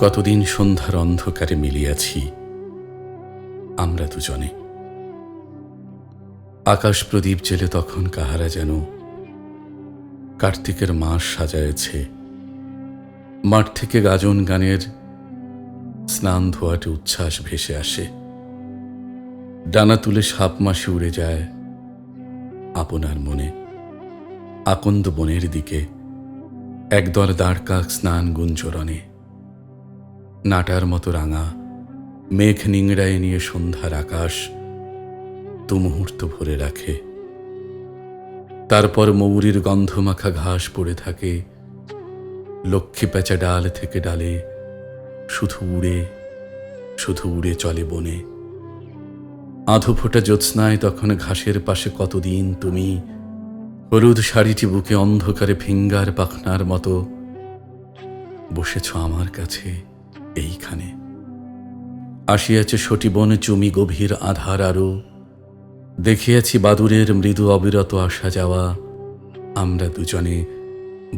কতদিন সন্ধ্যার অন্ধকারে মিলিয়াছি আমরা দুজনে। আকাশ প্রদীপ জেলে তখন কাহারা যেন কার্তিকের মাস সাজায়েছে। মাঠ থেকে গাজন গানের স্নান ধোয়াটে উচ্ছ্বাস ভেসে আসে। ডানা তুলে সাপ মাসি উড়ে যায় আপনার মনে। আকন্দ বনের দিকে, একদল দাঁড়কাক স্নান গুঞ্জরণে। নাটার মতো রাঙা, মেঘ নিংড়ায় নিয়ে সন্ধ্যার আকাশ দু মুহূর্ত ভরে রাখে। তারপর মৌরির গন্ধমাখা ঘাস পড়ে থাকে, লক্ষ্মী পেঁচা ডাল থেকে ডালে, শুধু উড়ে শুধু উড়ে চলে বনে। আধো ফোটা জ্যোৎস্নায় তখন ঘাসের পাশে কতদিন তুমি হলুদ শাড়িটি বুকে অন্ধকারে ফিঙ্গার পাখনার মতো। বসেছ আমার কাছে এইখানে। আসিয়াছে সটি বন চুমি গভীর আধার আরও। দেখিয়াছি বাদুরের মৃদু অবিরত আসা যাওয়া। আমরা দুজনে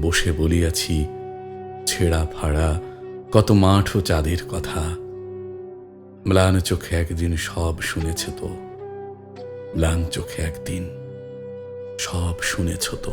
বসে বলিয়াছি, ছেঁড়া ফাড়া, কত মাঠ ও চাঁদের কথা। ম্লান চোখে একদিন সব শুনেছ তো। ম্লান চোখে একদিন সব শুনেছ তো?